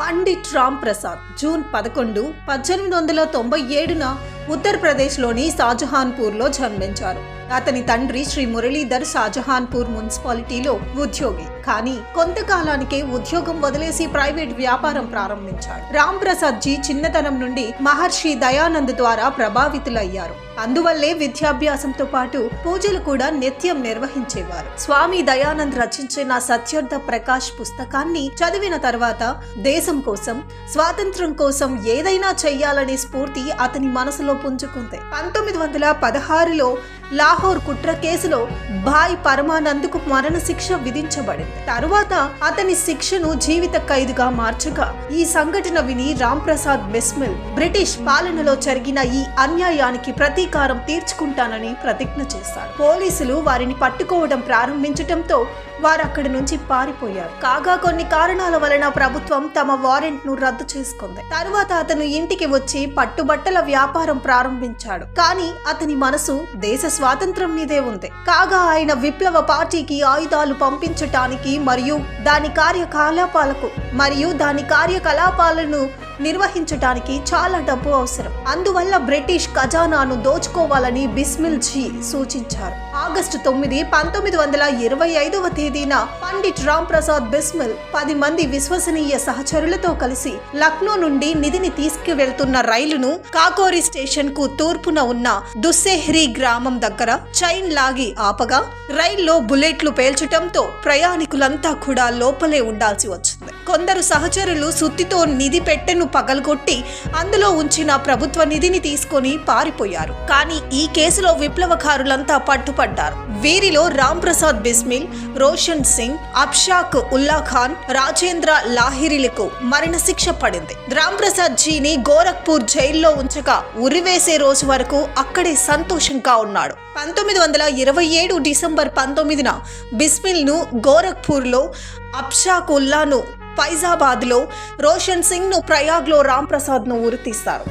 Pandit Ram Prasad June పదకొండు పద్దెనిమిది వందల తొంభై ఏడున ఉత్తరప్రదేశ్లోని షాజహాన్పూర్లో జన్మించారు. అతని తండ్రి శ్రీ మురళీధర్ షాజహాన్పూర్ మున్సిపాలిటీలో ఉద్యోగి. కానీ కొంతకాలానికే ఉద్యోగం వదిలేసి ప్రైవేట్ వ్యాపారం ప్రారంభించాడు. రామ్ ప్రసాద్ జీ చిన్నతనం నుండి మహర్షి దయానంద్ ద్వారా ప్రభావితులయ్యారు. అందువల్లే విద్యాభ్యాసంతో పాటు పూజలు కూడా నిత్యం నిర్వహించేవారు. స్వామి దయానంద్ రచించిన సత్యర్థ ప్రకాష్ పుస్తకాన్ని చదివిన తర్వాత దేశం కోసం స్వాతంత్రం కోసం ఏదైనా చెయ్యాలనే స్ఫూర్తి అతని మనసులో పుంజుకుంది. పంతొమ్మిది వందల పదహారులో లాహోర్ కుట్ర కేసులో భాయ్ పరమానంద్కు మరణశిక్ష విధించబడింది. తరువాత అతని శిక్షను జీవిత ఖైదుగా మార్చగా. ఈ సంఘటన విని రామ్ ప్రసాద్ బిస్మిల్ బ్రిటిష్ పాలనలో జరిగిన ఈ అన్యాయానికి ప్రతీకారం తీర్చుకుంటానని ప్రతిజ్ఞ చేశారు. పోలీసులు వారిని పట్టుకోవడం ప్రారంభించటంతో వారు అక్కడి నుంచి పారిపోయారు. కాగా కొన్ని కారణాల వలన ప్రభుత్వం తమ వారెంట్ను రద్దు చేసుకుంది. తరువాత అతను ఇంటికి వచ్చి పట్టుబట్టల వ్యాపారం ప్రారంభించాడు. కానీ అతని మనసు దేశ స్వాతంత్రం మీదే ఉంది. కాగా ఆయన విప్లవ పార్టీకి ఆయుధాలు పంపించటానికి మరియు దాని కార్యకలాపాలకు మరియు దాని కార్యకలాపాలను నిర్వహించటానికి చాలా డబ్బు అవసరం. అందువల్ల బ్రిటిష్ ఖజానాను దోచుకోవాలని బిస్మిల్ జీ సూచించారు. ఆగస్టు తొమ్మిది పంతొమ్మిది వందల ఇరవై ఐదవ తేదీన పండిట్ రామ్ ప్రసాద్ బిస్మిల్ పది మంది విశ్వసనీయ సహచరులతో కలిసి లక్నో నుండి నిధిని తీసుకువెళ్తున్న రైలును కాకోరి స్టేషన్ కు తూర్పున ఉన్న దుస్సేహ్రీ గ్రామం దగ్గర చైన్ లాగి ఆపగా రైల్లో బుల్లెట్లు పేల్చటంతో ప్రయాణికులంతా కూడా లోపలే ఉండాల్సి వచ్చింది. కొందరు సహచరులు సుత్తితో నిధి పెట్టెను పగలగొట్టి అందులో ఉంచిన ప్రభుత్వ నిధిని తీసుకొని పారిపోయారు. కానీ ఈ కేసులో విప్లవకారులంతా పట్టుపడ్డారు. వీరిలో రామ్ ప్రసాద్ బిస్మిల్ రోషన్ సింగ్ అబ్షాక్ ఉల్లా ఖాన్ రాజేంద్ర లాహిరిలకు మరణశిక్ష పడింది. రామ్ ప్రసాద్ జీని గోరఖ్పూర్ జైల్లో ఉంచగా ఉరివేసే రోజు వరకు అక్కడే సంతోషంగా ఉన్నాడు. పంతొమ్మిది వందల ఇరవై ఏడు డిసెంబర్ పంతొమ్మిదిన బిస్మిల్ను గోరఖ్పూర్లో అబ్షాకుల్లాను ఫైజాబాద్లో రోషన్ సింగ్ను ప్రయాగ్లో రామ్ ప్రసాద్ను ఉరితీస్తారు